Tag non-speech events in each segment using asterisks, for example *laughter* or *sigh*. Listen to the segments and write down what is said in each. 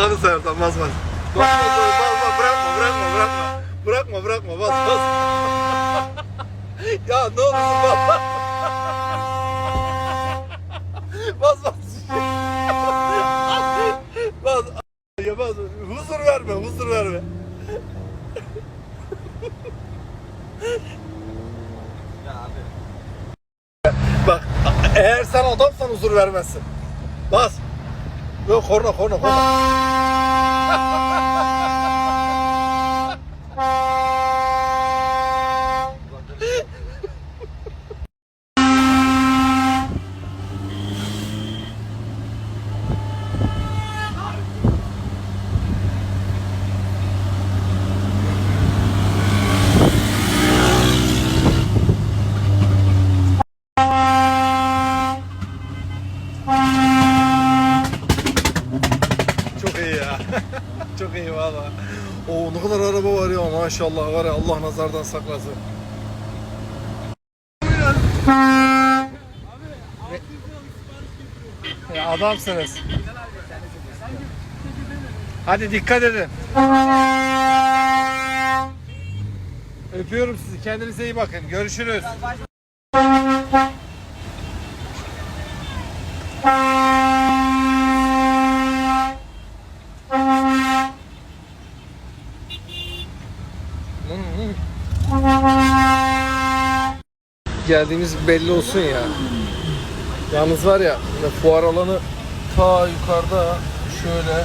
Hadi seversen bas bas. Bas bas bas bas bırakma bırakma bırakma. Bırakma bırakma bas bas. *laughs* ya ne olursun bas. *laughs* bas bas. *laughs* bas. Ya bas. Huzur verme huzur verme. Bak eğer sen adamsan huzur vermezsin. Bas. Yok korna korna korna. Tchau. Kadar araba var ya maşallah var ya Allah nazardan saklasın. Ya adamsınız. Hadi dikkat edin. Öpüyorum sizi. Kendinize iyi bakın. Görüşürüz. Geldiğimiz belli olsun ya. Yalnız var ya fuar alanı ta yukarıda şöyle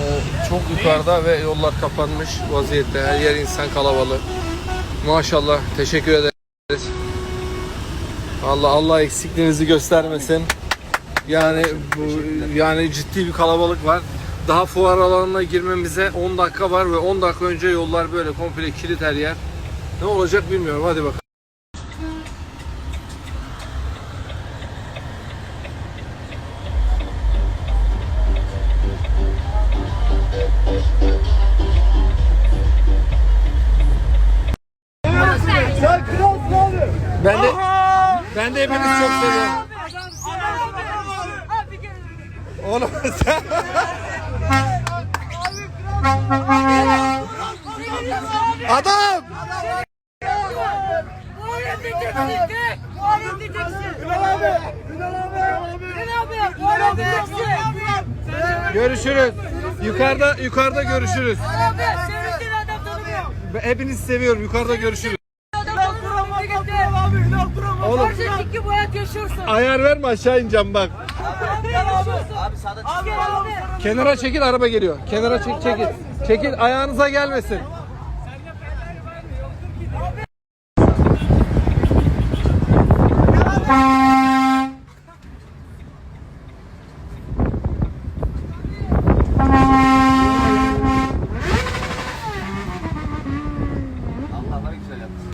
e, çok yukarıda ve yollar kapanmış vaziyette. Her yer insan kalabalık. Maşallah teşekkür ederiz. Allah Allah eksikliğinizi göstermesin. Yani bu yani ciddi bir kalabalık var. Daha fuar alanına girmemize 10 dakika var ve 10 dakika önce yollar böyle komple kilit her yer. Ne olacak bilmiyorum. Hadi bakalım. Adam Muharrem diyeceksin de. Muharrem diyeceksin. Ünal abi. Ünal abi. Ünal abi. Muharrem diyeceksin. görüşürüz. Yukarıda yukarıda görüşürüz. Abi. Adam tanımıyor. Hepinizi seviyorum. Yukarıda görüşürüz. Oğlum ayar verme aşağı ineceğim bak. Abi sağda. Kenara çekil araba geliyor. Kenara çek çekil. Çekil ayağınıza gelmesin.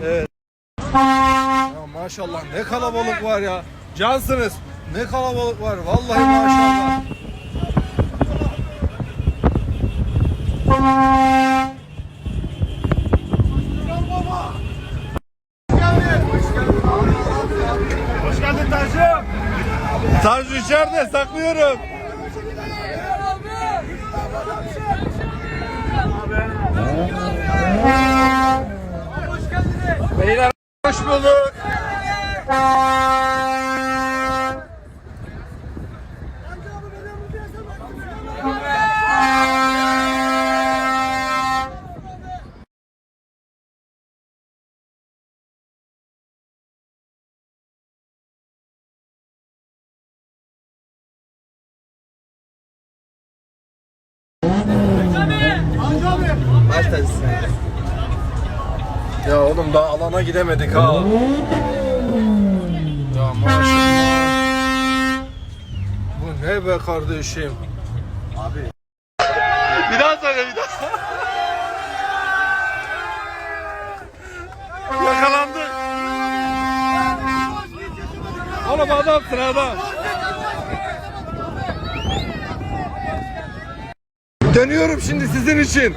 Evet. Ya maşallah ne kalabalık var ya. Cansınız. Ne kalabalık var. Vallahi maşallah. Hoş geldin Tanju. Tanju içeride saklıyorum. Beyler hoş bulduk. Ya oğlum daha alana gidemedik ha. Ya maşallah. Bu ne be kardeşim? Abi. Bir daha söyle bir daha. Yakalandık. Oğlum adamsın adam. Dönüyorum şimdi sizin için.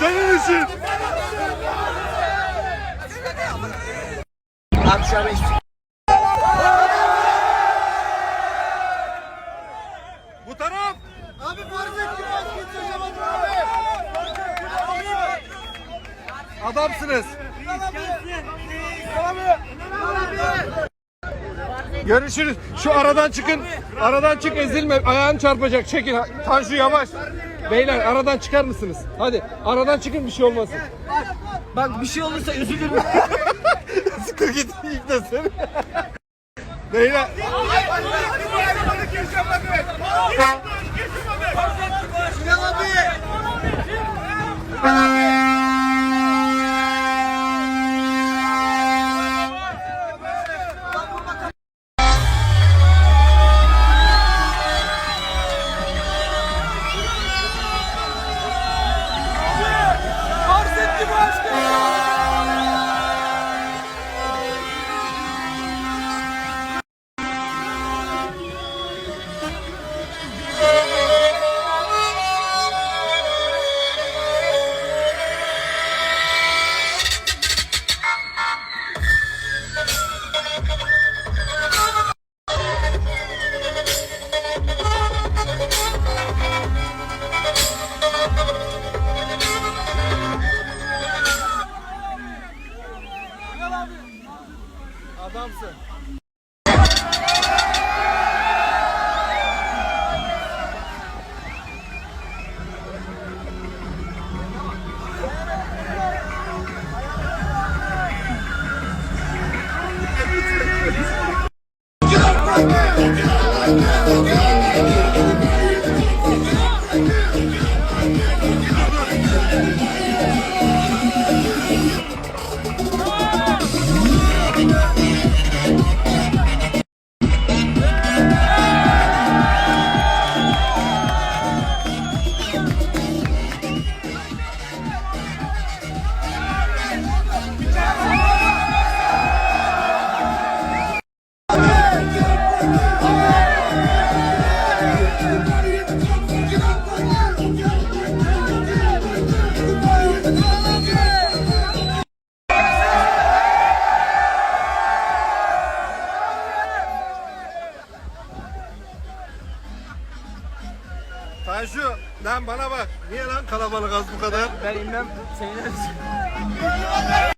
Senin için. Akşam Bu taraf. Abi bardak gibi Adamsınız. Adamsınız. Adamsınız. Adamsınız. Görüşürüz. Şu aradan çıkın. Aradan çık ezilme. Ayağın çarpacak. Çekin. Tanju yavaş. Beyler aradan çıkar mısınız? Hadi aradan çıkın bir şey olmasın. Bak bir şey olursa üzülürüm. *laughs* Sıkı git ilk de seni. Beyler. Adamsın. Tanju Seviniriz.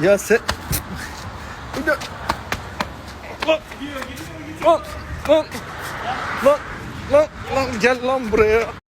Ya sen... Lan! Lan! Lan! Lan! Lan! Lan gel lan buraya.